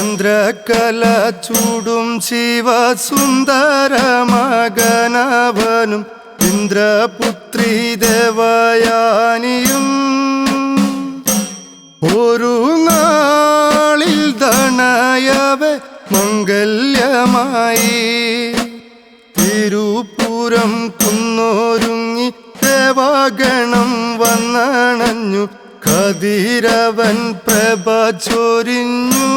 ചന്ദ്രകല ചൂടും ശിവസുന്ദര മകനവനും ഇന്ദ്രപുത്രി ദേവയാനിയും ഒരു നാളിൽ ധനയവ മംഗല്യമായി. തിരുപുരം കുന്നോരുങ്ങി ദേവഗണം വന്നണഞ്ഞു. കതിരവൻ പ്രഭ ചൊരിഞ്ഞു.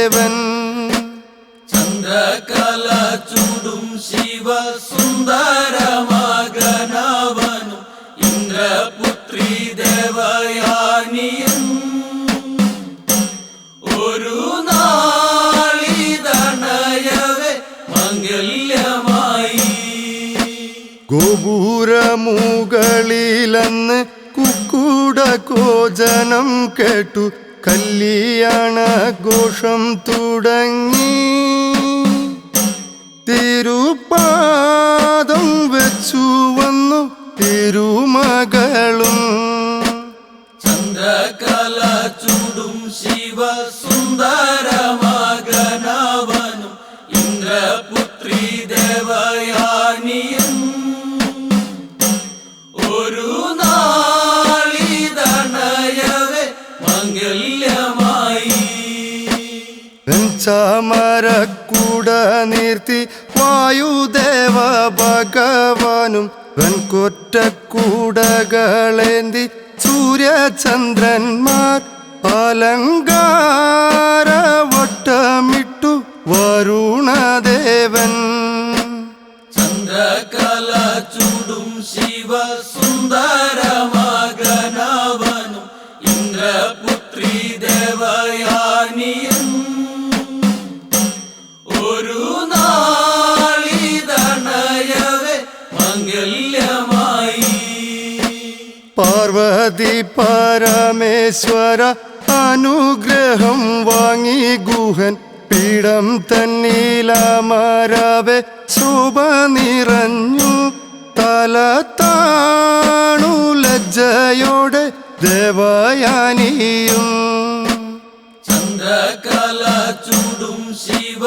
മുരുകദേവൻ ചന്ദ്രകല ചൂടും ശിവ സുന്ദരമകനവനും ഇന്ദ്രപുത്രി ദേവയാനിയും. ഒരു നാളിതണയവേ മംഗല്യമായി. ഗോപുരമുകളിലെന്ന് കുക്കുട കോജനം കേട്ടു. കല്യാണ ഘോഷം തുടങ്ങി. തിരുപാദം വെച്ചു വന്നു തിരുമകളും. ചന്ദ്രകല ചൂടും ശിവ സുന്ദരമകനവനും ഇന്ദ്രപുത്രി ദേവയാനിയും. ഒരു നാളിതണയവെ ചമരക്കൂട നിർത്തി വായുദേവ ഭഗവാനും വെൺകൊറ്റക്കൂടകളേന്തി സൂര്യചന്ദ്രന്മാർ അലങ്കാരവട്ടമിട്ടു വരുണദേവൻ. ചന്ദ്രകല ചൂടും ശിവ സുന്ദരമാകനാവനും ഇന്ദ്രപുത്രി ദേവയാനിയും പാർവതി പരമേശ്വര അനുഗ്രഹം വാങ്ങി ഗുഹൻ പീഠം തന്നീലമരവെ ശോഭ നിറഞ്ഞു തല താണു ലജ്ജയോടെ ദേവയാനിയും. ചന്ദ്രകല ചൂടും ശിവ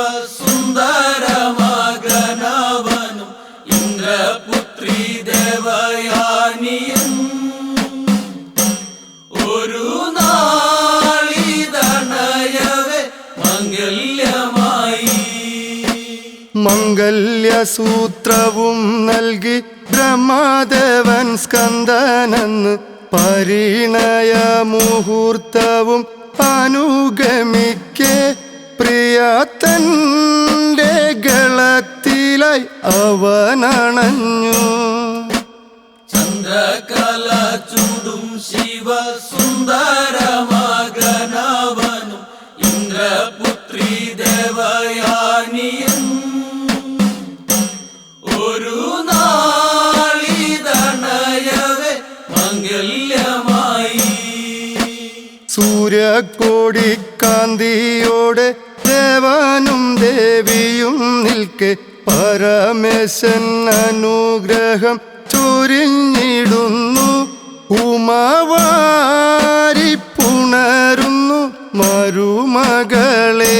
ഇന്ദ്രപുത്രി ദേവയാനിയും മംഗല്യസൂത്രവും നൽകി ബ്രഹ്മാദേവൻ സ്കന്ദനെന്ന് പരിണയ മുഹൂർത്തവും അനുഗമിക്കെ പ്രിയത്തന്റെ ഗളത്തിലായി അവനണഞ്ഞു. ചന്ദ്രകല ചൂടും ശിവ സുന്ദരമാകനവനും ഇന്ദ്രപുത്രി ദേവയാനിയും സൂര്യകോടിക്കാന്തിയോടെ ദേവനും ദേവിയും നിൽക്കെ. പരമേശൻ അനുഗ്രഹം ചൊരിഞ്ഞിടുന്നു. ഉമാവാരി പുണരുന്നു മരുമകളെ.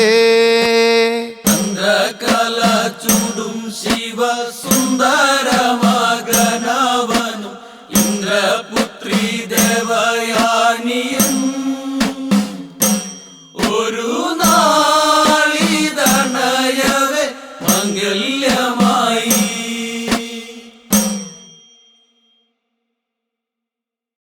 ചന്ദ്രകല ചൂടും ശിവ ഇന്ദ്രപുത്രി ദേവയാനിയും ഒരു നാളിതണയവെ മംഗല്യ